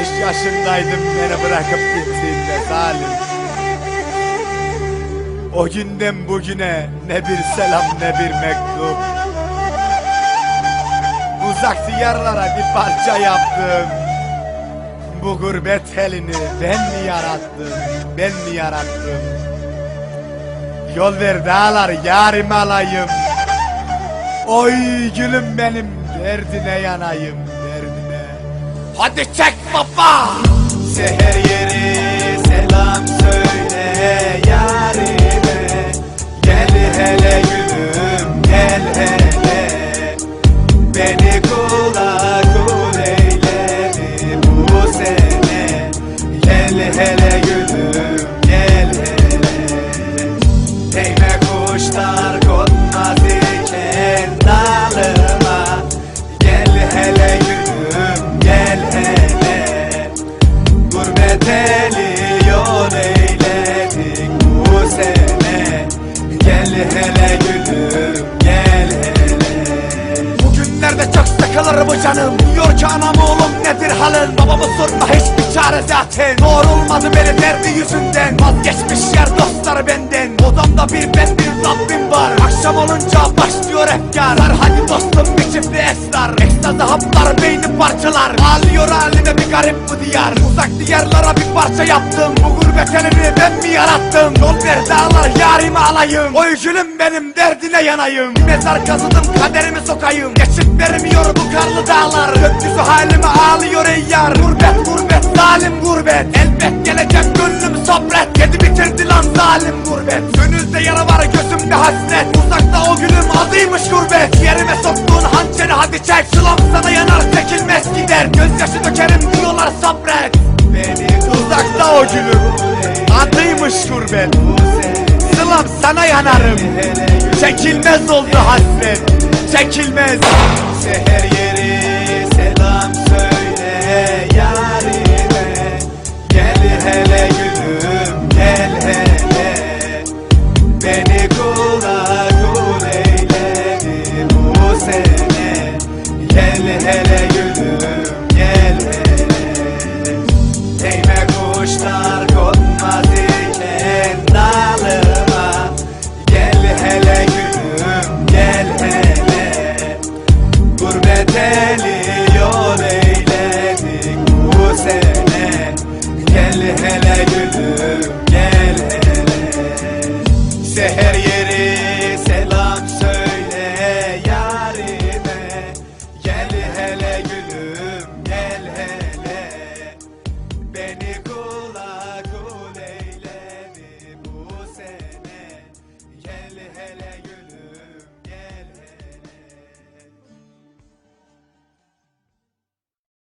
yaşındaydım beni bırakıp gittiğinde zalim. O günden bugüne ne bir selam ne bir mektup. Uzak diyarlara bir parça yaptım. Bu gurbet elini ben mi yarattım? Ben mi yarattım? Yol ver dağlar yarim alayım. Oy gülüm benim derdine yanayım. Hadi çek baba. Seher yeri selam söyle Babamı sorma hiçbir çare zaten. Doğru olmadı beni derdi yüzünden. Vazgeçmiş yer dostları benden. Odamda bir ben bir Rabbim var. Akşam olunca başlıyor efkar. Sar hadi dostum bir çiftli esrar. Ekstazi haplar beyni parçalar. Ağlıyor haline bir garip bu diyar. Uzak diyarlara bir parça yaptım. Bu gurbet elini ben mi yarattım? Yol ver dağlar yarimi alayım. Oy gülüm benim derdine yanayım. Bir mezar kazıdım kaderimi sokayım. Geçip vermiyor bu karlı dağlar. Gökyüzü halime ağlıyor ey yar. Gurbet gurbet zalim gurbet. Elbet gelecek gönlüm sabret. Yedi bitirdi lan zalim gurbet. Gönülde yara var gözümde hasret. Uzakta o gülüm adıymış gurbet. Yerime soktuğun hançeri hadi çek. Sılam sana yanar çekilmez gider. Gözyaşı dökerim diyorlar sabret. Beni uzakta o gülüm Gurbet Sılam sana yanarım. Çekilmez oldu hasret. Çekilmez Seher yeri